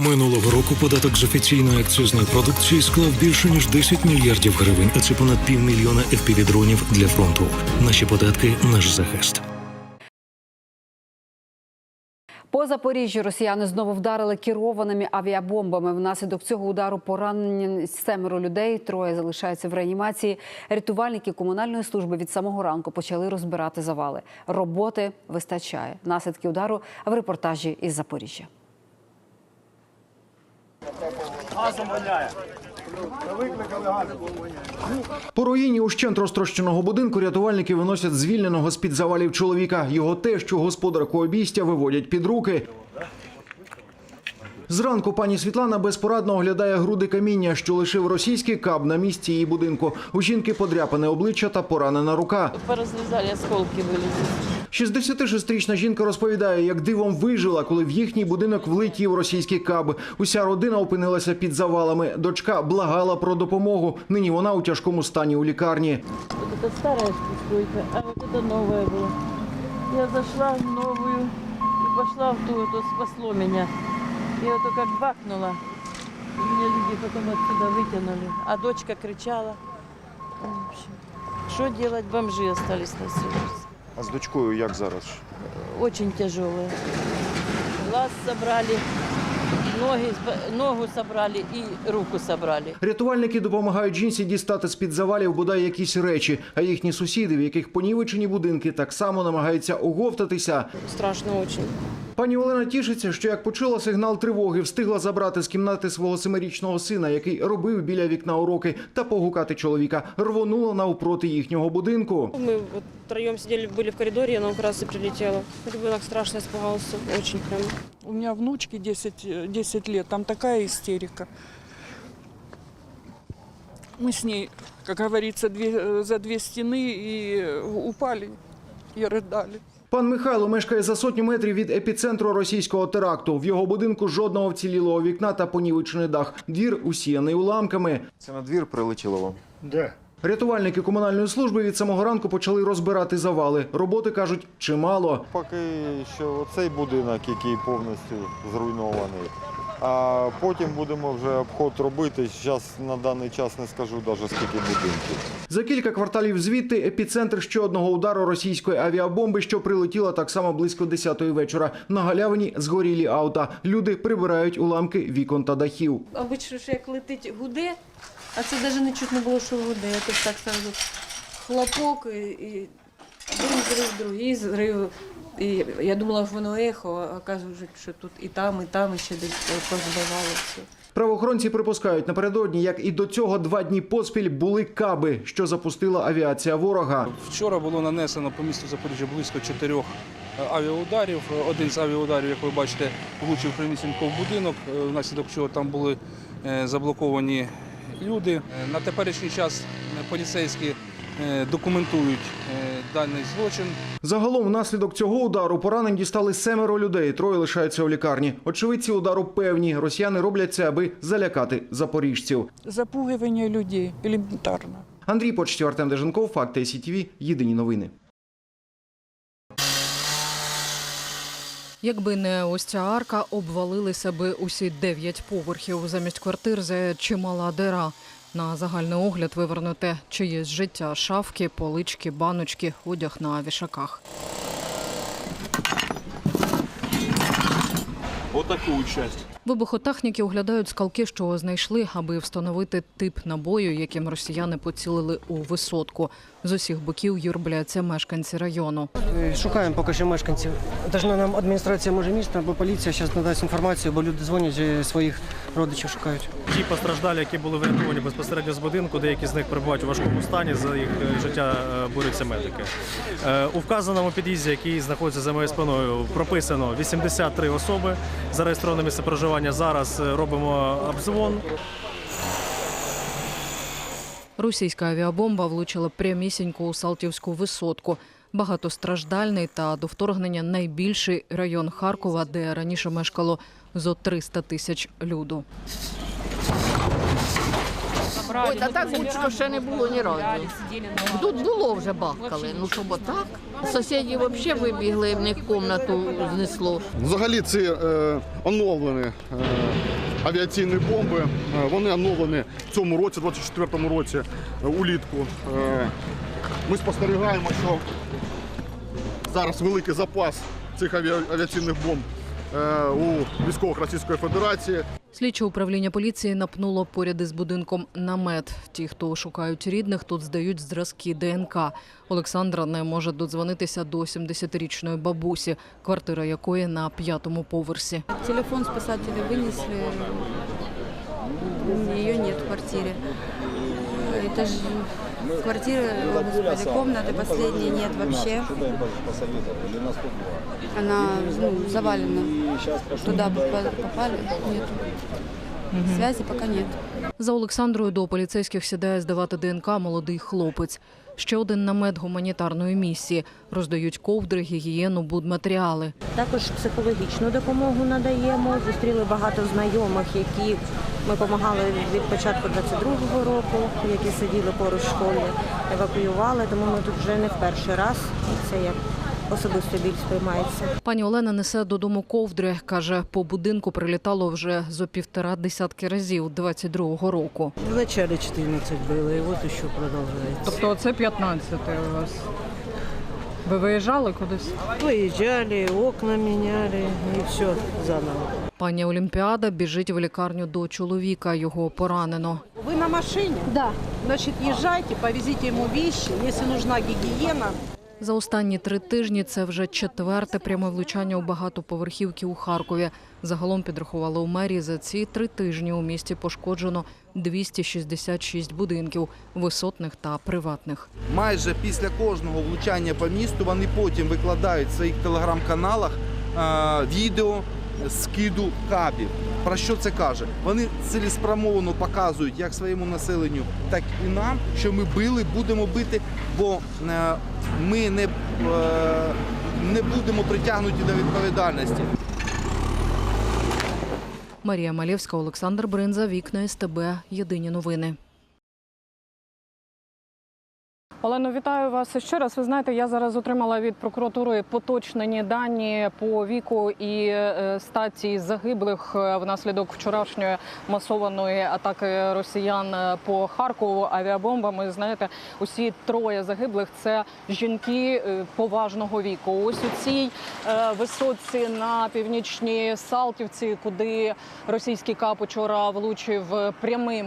Минулого року податок з офіційної акцизної продукції склав більше ніж 10 мільярдів гривень, а це понад півмільйона FPV-дронів для фронту. Наші податки наш захист. По Запоріжжю росіяни знову вдарили керованими авіабомбами. Внаслідок цього удару поранені семеро людей. Троє залишаються в реанімації. Рятувальники комунальної служби від самого ранку почали розбирати завали. Роботи вистачає. Наслідки удару в репортажі із Запоріжжя. По руїні ущент розтрощеного будинку рятувальники виносять звільненого з-під завалів чоловіка. Його те, що господарку обійстя виводять під руки. Зранку пані Світлана безпорадно оглядає груди каміння, що лишив російський каб на місці її будинку. У жінки подряпане обличчя та поранена рука. Поразрезали, осколки вылезли. 66-річна жінка розповідає, як дивом вижила, коли в їхній будинок влетів російський каб. Уся родина опинилася під завалами. Дочка благала про допомогу. Нині вона у тяжкому стані у лікарні. Вот это старая стройка, а вот это новая была. Я зашла в новую и пошла в ту, это спасло меня. И это как бахнуло. И меня люди потом отсюда вытянули. А дочка кричала. В общем, что делать, бомжи остались на всю жизнь. А з дочкою як зараз? Очень тяжело. Глаз забрали, ноги, ногу забрали і руку забрали. Рятувальники допомагають жінці дістати з-під завалів бодай якісь речі, а їхні сусіди, в яких понівечені будинки, так само намагаються оговтатися. Страшно очень. Пані Олена тішиться, що як почула сигнал тривоги, встигла забрати з кімнати свого семирічного сина, який робив біля вікна уроки, та погукати чоловіка. Рвонула навпроти їхнього будинку. Мы вот втроем сидели, были в коридоре, и она как раз и прилетела. Ребенок страшно испугался, очень прям. У меня внучке 10, э, 10 лет, там такая истерика. Мы с ней, как говорится, две- э, за две стены и э, упали и рыдали. Пан Михайло мешкає за сотню метрів від епіцентру російського теракту. В його будинку жодного вцілілого вікна та понівечений дах. Двір усіяний уламками. Це на двір прилетіло вам? Рятувальники комунальної служби від самого ранку почали розбирати завали. Роботи кажуть чимало. Поки що цей будинок, який повністю зруйнований. А потім будемо вже обход робити. Зараз на даний час не скажу навіть скільки будинків. За кілька кварталів звідти епіцентр ще одного удару російської авіабомби, що прилетіла так само близько 10-ї вечора. На галявині згорілі авто. Люди прибирають уламки вікон та дахів. Обично, що як летить гуде, а це навіть не чутно було, що гуде. Я так сразу хлопок і, і один зрив, другий зрив. І я думала, що воно ехо, а кажуть, що тут і там, і там, і ще десь позбивало все. Правоохоронці припускають напередодні, як і до цього два дні поспіль були каби, що запустила авіація ворога. Вчора було нанесено по місту Запоріжжя близько чотирьох е, авіаударів. Один з авіаударів, як ви бачите, влучив прямісінько в будинок, е, внаслідок чого там були е, заблоковані люди. На теперішній час поліцейські документують е, даний злочин. Загалом, внаслідок цього удару поранень дістали семеро людей. Троє лишаються у лікарні. Очевидці удару певні. Росіяни роблять це, аби залякати запоріжців. Запугивание людей элементарно. Андрій Почтів, Артем Деженков, Факти СІТВ. Єдині новини. Якби не ось ця арка, обвалилися би усі дев'ять поверхів. Замість квартир за чимала дира. На загальний огляд вивернуте чиєсь життя, шафки, полички, баночки, одяг на вішаках. Вибухотехніки оглядають скалки, що знайшли, аби встановити тип набою, яким росіяни поцілили у висотку. З усіх боків юрбляться мешканці району. Е, Шукаємо поки що мешканців. Должна нам адміністрація може міста або поліція зараз надасть інформацію, бо люди дзвонять е, своїх родичів шукають. Ті постраждалі, які були врятовані безпосередньо з будинку, деякі з них перебувають у важкому стані. За їх е, життя е, борються медики. У вказаному під'їзді, який знаходиться за моєю спиною, прописано 83 особи. Зареєстроване місце проживання. Зараз е, робимо обзвон. Російська авіабомба влучила прямісінько у Салтівську висотку. Багатостраждальний та до вторгнення найбільший район Харкова, де раніше мешкало зо 300 тисяч люду. Ой, та так гучно ще не було ні разу. Тут було вже бахкали, ну щоб отак. Сусіді взагалі вибігли, в них кімнату знесло. Взагалі ці е, оновлені е, авіаційні бомби. Е, вони оновлені в цьому році, 24-му році, е, улітку. Е, ми спостерігаємо, що зараз великий запас цих авіа- авіаційних бомб е, у військових Російської Федерації. Слідче управління поліції напнуло поряд із будинком намет. Ті, хто шукають рідних, тут здають зразки ДНК. Олександра не може додзвонитися до 70-річної бабусі, квартира якої на п'ятому поверсі. Телефон спасатели вынесли, ее нет в квартире. Это же квартира, о, господи, комнаты последней нет вообще. Она ну, завалена. Туда бы по- попали, нет. Связи пока нет. За Олександрою до поліцейських сідає здавати ДНК молодий хлопець. Ще один намет гуманітарної місії. Роздають ковдри, гігієну, будматеріали. Також психологічну допомогу надаємо. Зустріли багато знайомих, які ми допомагали від початку 22-го року, які сиділи поруч в школі, евакуювали, тому ми тут вже не в перший раз. Це як особисто біль сприймається. Пані Олена несе додому ковдри. Каже, по будинку прилітало вже зо півтора десятки разів 22-го року. Вначале 14 было, и вот еще продолжается. Тобто це 15 у вас. Ви виїжджали кудись? Выезжали, окна меняли, и все заново. Пані Олімпіада біжить в лікарню до чоловіка. Його поранено. Вы на машине? Да. Значит, езжайте, повезите ему вещи. Если нужна гигиена, За останні три тижні це вже четверте пряме влучання у багатоповерхівки у Харкові. Загалом підрахували у мерії за ці три тижні у місті пошкоджено 266 будинків висотних та приватних. майже після кожного влучання по місту вони потім викладають в своїх телеграм-каналах е, відео скиду кабів. Про що це каже? Вони цілеспрямовано показують як своєму населенню, так і нам, що ми били, будемо бити, бо е, ми не, е, не будемо притягнуті до відповідальності. Марія Малєвська, Олександр Бринза, вікна СТБ. Єдині новини. Олено, вітаю вас ще раз. Ви знаєте, я зараз отримала від прокуратури поточнені дані по віку і е, статі загиблих е, внаслідок вчорашньої масованої атаки росіян е, по Харкову авіабомбами. Знаєте, усі троє загиблих це жінки поважного віку. Ось у цій висотці на північній Салтівці, куди російський кап учора влучив прямим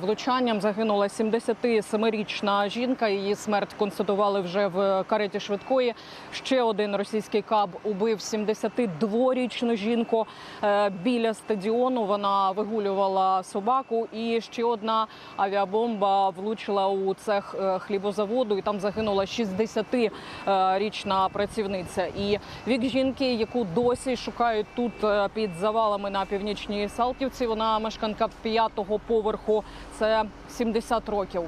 влучанням, загинула 77-річна жінка. Її смерть констатували вже в кареті швидкої. Ще один російський каб убив 72-річну жінку е, біля стадіону. Вона вигулювала собаку. І ще одна авіабомба влучила у цех е, хлібозаводу, і там загинула 60-річна працівниця. І вік жінки, яку досі шукають тут е, під завалами на північній Салтівці. Вона мешканка п'ятого поверху. Це 70 років.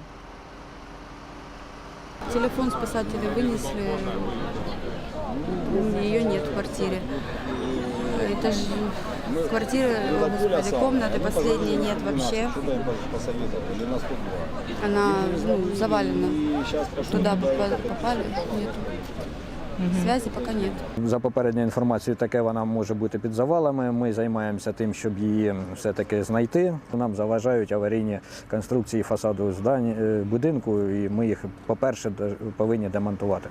Телефон спасатели вынесли, ее нет в квартире. Это же квартира, о, господи, комнаты последней нет вообще. Она ну, завалена. Туда бы по- попали, нет. Связи поки нет. За попередньою інформацією, таке вона може бути під завалами. Ми займаємося тим, щоб її все-таки знайти. Нам заважають аварійні конструкції фасаду здані, е, будинку, і ми їх, по-перше, повинні демонтувати.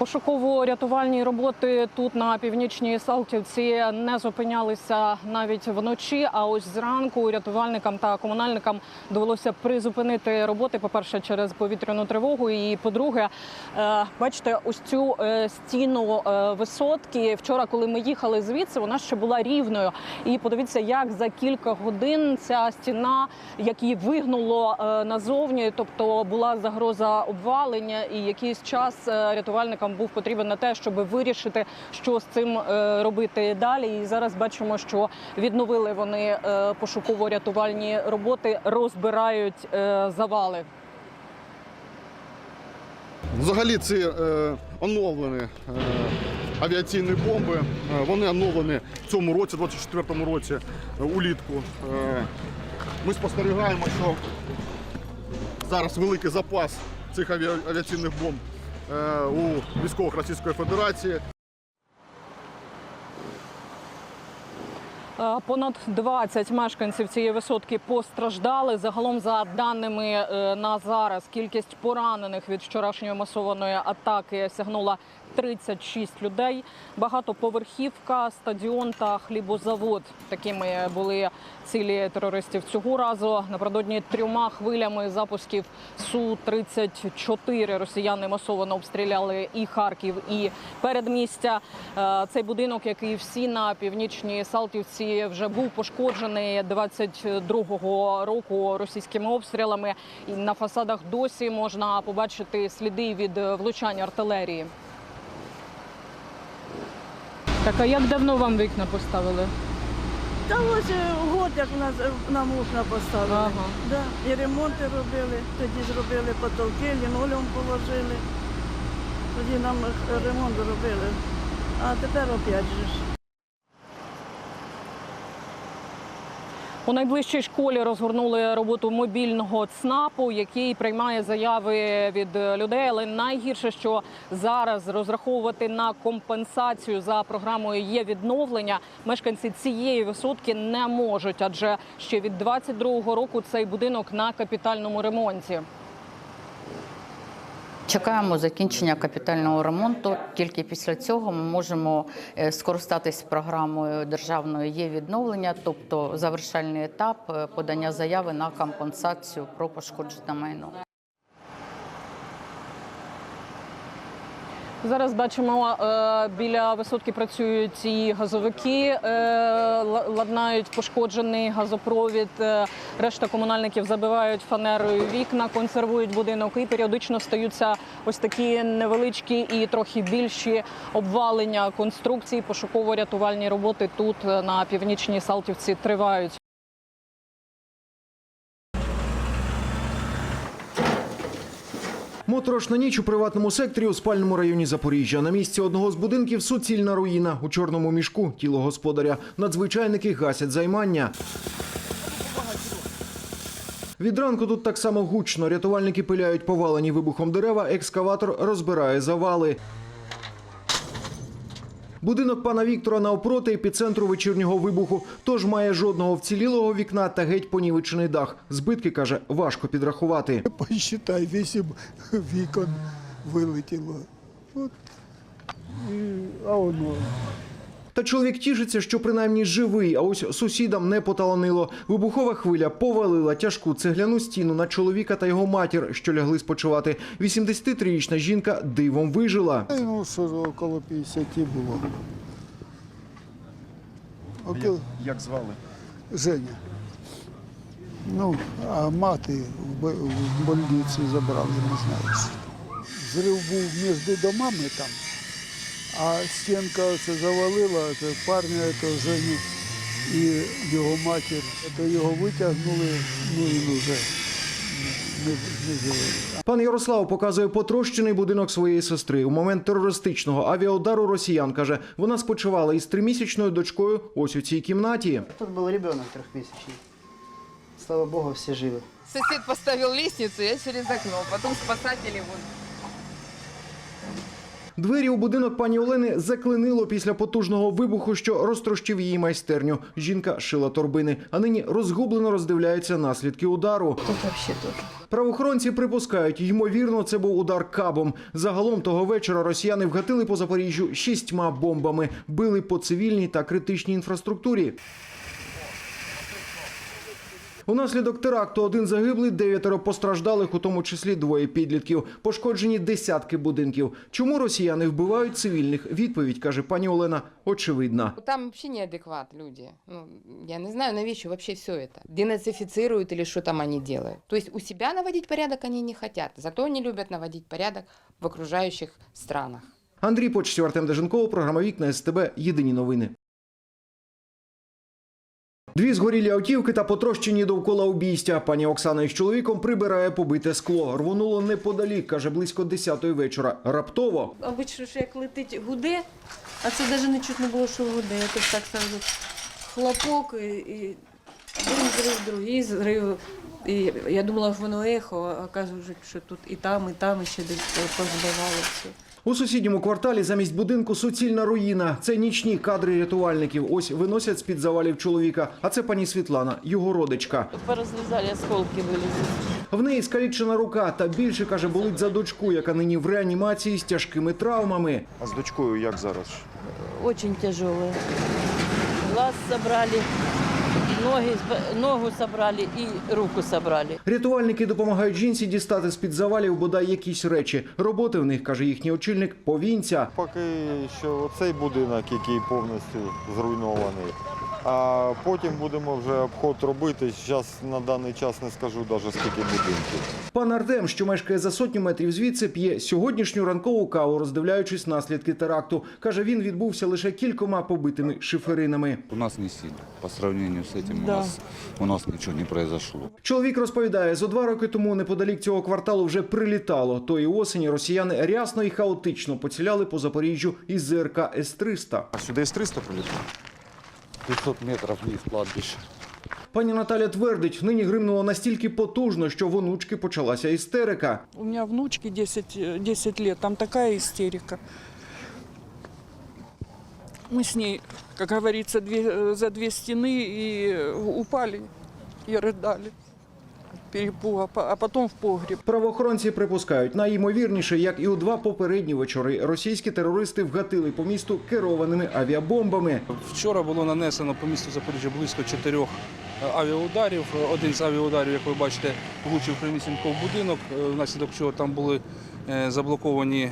Пошуково-рятувальні роботи тут на північній Салтівці не зупинялися навіть вночі. А ось зранку рятувальникам та комунальникам довелося призупинити роботи. По перше, через повітряну тривогу. І по-друге, е, бачите, ось цю е, стіну е, висотки. Вчора, коли ми їхали звідси, вона ще була рівною. І подивіться, як за кілька годин ця стіна, як її вигнуло назовні, тобто була загроза обвалення, і якийсь час е, рятувальникам був потрібен на те, щоб вирішити, що з цим е, робити далі. І зараз бачимо, що відновили вони е, пошуково-рятувальні роботи, розбирають е, завали. Взагалі ці оновлені авіаційні бомби. Вони оновлені в цьому році, 24-му році, улітку. Ми спостерігаємо, що зараз великий запас цих авіаційних бомб у військових Російської Федерації. Е, Понад 20 мешканців цієї висотки постраждали. Загалом, за даними е, на зараз, кількість поранених від вчорашньої масованої атаки сягнула 36 людей. Багатоповерхівка, стадіон та хлібозавод. Такими були цілі терористів цього разу. Напередодні трьома хвилями запусків су 34 росіяни масово обстріляли і Харків, і передмістя. Е, Цей будинок, який всі на північній Салтівці вже був пошкоджений 22-го року російськими обстрілами. І на фасадах досі можна побачити сліди від влучань артилерії. Так, а як давно вам вікна поставили? Та ось е, год, як нас е, нам вікна поставили. Ага. Да. І ремонти робили, тоді зробили потолки, лінолеум положили. Тоді нам е, ремонт робили. А тепер опять же ж. У найближчій школі розгорнули роботу мобільного ЦНАПу, який приймає заяви від людей. Але найгірше, що зараз розраховувати на компенсацію за програмою є відновлення. Мешканці цієї висотки не можуть, адже ще від 22-го року цей будинок на капітальному ремонті. Чекаємо закінчення капітального ремонту. Тільки після цього ми можемо е, скористатись програмою державної є відновлення, тобто завершальний етап е, подання заяви на компенсацію про пошкоджене майно. Зараз бачимо, е, біля висотки працюють і газовики, е, ладнають пошкоджений газопровід. Е, Решта комунальників забивають фанерою вікна, консервують будинок і періодично стаються ось такі невеличкі і трохи більші обвалення конструкцій. Пошуково-рятувальні роботи тут на північній Салтівці тривають. Моторошна ніч у приватному секторі у спальному районі Запоріжжя. На місці одного з будинків суцільна руїна. У чорному мішку тіло господаря. Надзвичайники гасять займання. Від ранку тут так само гучно. Рятувальники пиляють повалені вибухом дерева, екскаватор розбирає завали. Будинок пана Віктора навпроти епіцентру вечірнього вибуху, тож має жодного вцілілого вікна та геть понівечений дах. Збитки, каже, важко підрахувати. Посчитай, вісім вікон вилетіло. От, і, а воно. Та чоловік тішиться, що принаймні живий, а ось сусідам не поталанило. Вибухова хвиля повалила тяжку цегляну стіну на чоловіка та його матір, що лягли спочивати. 83-річна жінка дивом вижила. Ну, що около 50 було. Около... Як звали? Женя. Ну, а мати в в больниці забрали, не знаю. Зрив був між домами там, а стінка оце завалила, це парня це Женю і його матір. То його витягнули, ну він вже не, не живий. Пан Ярослав показує потрощений будинок своєї сестри. У момент терористичного авіаудару росіян каже, вона спочивала із тримісячною дочкою ось у цій кімнаті. Тут был ребенок трехмесячный. Слава богу, все живы. Сосед поставил лестницу, я через окно. Потом спасатели вот Двері у будинок пані Олени заклинило після потужного вибуху, що розтрощив її майстерню. Жінка шила торбини, а нині розгублено роздивляється наслідки удару. тут вообще тоже. Правоохоронці припускають, ймовірно, це був удар кабом. Загалом того вечора росіяни вгатили по Запоріжжю шістьма бомбами, били по цивільній та критичній інфраструктурі. Унаслідок теракту один загиблий, дев'ятеро постраждалих, у тому числі двоє підлітків. Пошкоджені десятки будинків. Чому росіяни вбивають цивільних? Відповідь каже пані Олена. Очевидна. Там вообще неадекват люди. Ну, я не знаю, навіщо вообще все это. Денацифицируют или что там они делают. То есть у себя наводить порядок они не хотят. Зато они любят наводить порядок в окружающих странах. Андрій Почтів, Артем Деженков, програма Вікна СТБ. Єдині новини. Дві згорілі автівки та потрощені довкола обійстя. Пані Оксана із чоловіком прибирає побите скло. Рвонуло неподалік, каже, близько 10-ї вечора. Раптово Обично ж як летить гуде, а це навіть не чутно було, що гуде. Це так сразу хлопок і, і один зрив, другий зрив. І я думала, що воно ехо, а кажуть, що тут і там, і там, і ще десь позбивало все. У сусідньому кварталі замість будинку суцільна руїна. Це нічні кадри рятувальників. Ось виносять з-під завалів чоловіка. А це пані Світлана, його родичка. Порозлізали, осколки вилізли. В неї скалічена рука та більше каже, болить за дочку, яка нині в реанімації з тяжкими травмами. А з дочкою як зараз? Очень тяжелые. Глаз собрали, ноги, ногу забрали і руку забрали. Рятувальники допомагають жінці дістати з-під завалів бодай якісь речі. Роботи в них, каже їхній очільник, повінця. Поки що цей будинок, який повністю зруйнований. А потім будемо вже обход робити. Зараз на даний час не скажу навіть скільки будинків. Пан Артем, що мешкає за сотню метрів звідси, п'є сьогоднішню ранкову каву, роздивляючись наслідки теракту. Каже, він відбувся лише кількома побитими шиферинами. У нас не сильно. По сравнению с этим Да. у, нас, у нас ничего не произошло. Чоловік розповідає, зо два роки тому неподалік цього кварталу вже прилітало. Тої осені росіяни рясно і хаотично поціляли по Запоріжжю із ЗРК С-300. А сюда С-300 прилетел? 500 метров вниз кладбище. Пані Наталя твердить, нині гримнуло настільки потужно, що в онучки почалася істерика. У меня внучке 10, э, 10 лет, там такая истерика. Мы с ней, как говорится, две, э, за две стены и э, упали и рыдали. Перепуга, а потом в погреб. Правоохоронці припускають, найімовірніше, як і у два попередні вечори, російські терористи вгатили по місту керованими авіабомбами. Вчора було нанесено по місту Запоріжжя близько чотирьох е, авіаударів. Один з авіаударів, як ви бачите, влучив прямісінько в будинок, е, внаслідок чого там були е, заблоковані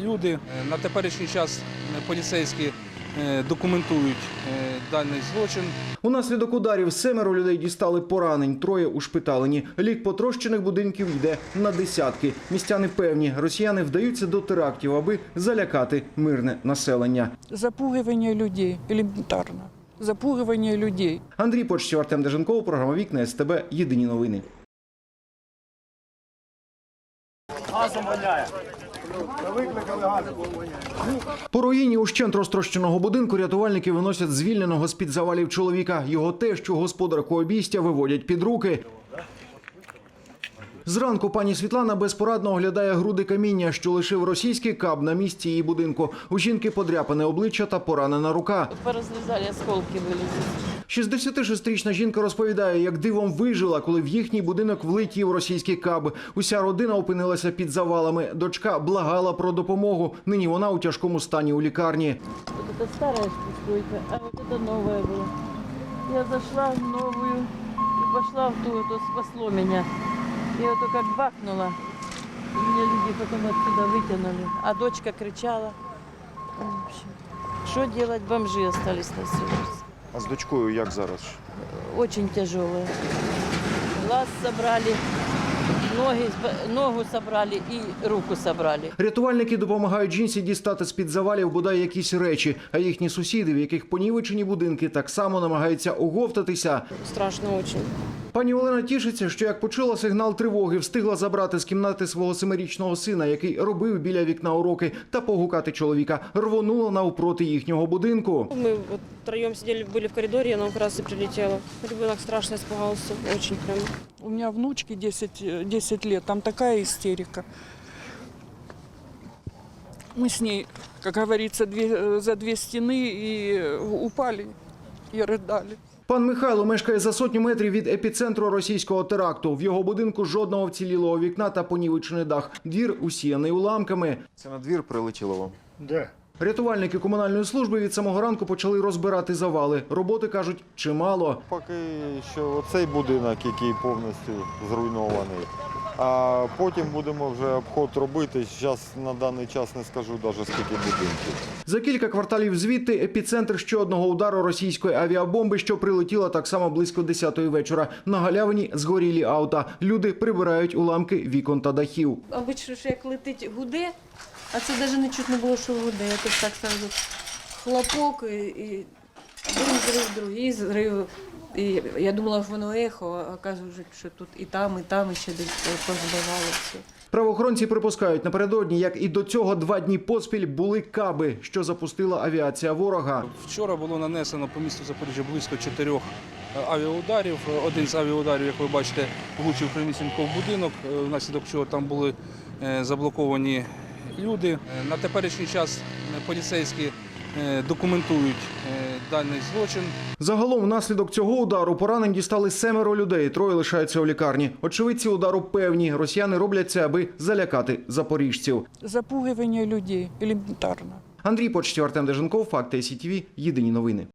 люди. На теперішній час поліцейські документують е, даний злочин. Унаслідок ударів семеро людей дістали поранень, троє ушпиталені. Лік потрощених будинків йде на десятки. Містяни певні, росіяни вдаються до терактів, аби залякати мирне населення. Запугивание людей, элементарно. Запугивание людей. Андрій Почтів, Артем Деженков, програма Вікна СТБ. Єдині новини. Газом воняє. По руїні ущент розтрощеного будинку рятувальники виносять звільненого з-під завалів чоловіка. Його те, що господарку обійстя виводять під руки. Зранку пані Світлана безпорадно оглядає груди каміння, що лишив російський каб на місці її будинку. У жінки подряпане обличчя та поранена рука. Порозлізали, осколки вилізли. 66-річна жінка розповідає, як дивом вижила, коли в їхній будинок влетів російський каб. Уся родина опинилася під завалами. Дочка благала про допомогу. Нині вона у тяжкому стані у лікарні. Вот это старая стройка, а вот это новая была. Я зашла в новую и пошла в ту, это спасло меня. И это как бахнуло. И меня люди потом отсюда вытянули. А дочка кричала. В общем, Что делать, бомжи остались на всю улице. А з дочкою як зараз? Очень тяжело. Глаз забрали, ноги, ногу забрали і руку забрали. Рятувальники допомагають жінці дістати з-під завалів бодай якісь речі, а їхні сусіди, в яких понівечені будинки, так само намагаються оговтатися. Страшно очень. Пані Олена тішиться, що як почула сигнал тривоги, встигла забрати з кімнати свого семирічного сина, який робив біля вікна уроки, та погукати чоловіка. Рвонула навпроти їхнього будинку. Мы вот втроем сидели, были в коридоре, и она как раз и прилетела. Ребенок страшно испугался, очень прям. У меня внучке 10, э, 10 лет, там такая истерика. Мы с ней, как говорится, две, э, за две стены и э, упали и рыдали. Пан Михайло мешкає за сотню метрів від епіцентру російського теракту. В його будинку жодного вцілілого вікна та понівечений дах. Двір усіяний уламками. Це на двір прилетіло вам? Де? Рятувальники комунальної служби від самого ранку почали розбирати завали. Роботи кажуть чимало. Поки що оцей будинок, який повністю зруйнований. А потім будемо вже обход робити. Зараз на даний час не скажу навіть скільки будинків. За кілька кварталів звідти епіцентр ще одного удару російської авіабомби, що прилетіла так само близько 10-ї вечора. На галявині згорілі авто. Люди прибирають уламки вікон та дахів. Обично ж як летить гуде, а це навіть не чутно було, що гуде. Це так сразу хлопок і, і один зрив, другий зрив. І я думала, що воно ехо, а кажуть, що тут і там, і там, і ще десь позбивали все. Правоохоронці припускають напередодні, як і до цього два дні поспіль були каби, що запустила авіація ворога. Вчора було нанесено по місту Запоріжжя близько чотирьох е, авіаударів. Один з авіаударів, як ви бачите, влучив прямісінько в будинок, е, внаслідок чого там були е, заблоковані люди. Е, На теперішній час е, поліцейські е, документують даний злочин. Загалом, внаслідок цього удару поранень дістали семеро людей. Троє лишаються у лікарні. Очевидці удару певні. Росіяни роблять це, аби залякати запоріжців. Запугивание людей элементарно. Андрій Почтів, Артем Деженков, Факти СІТВ. Єдині новини.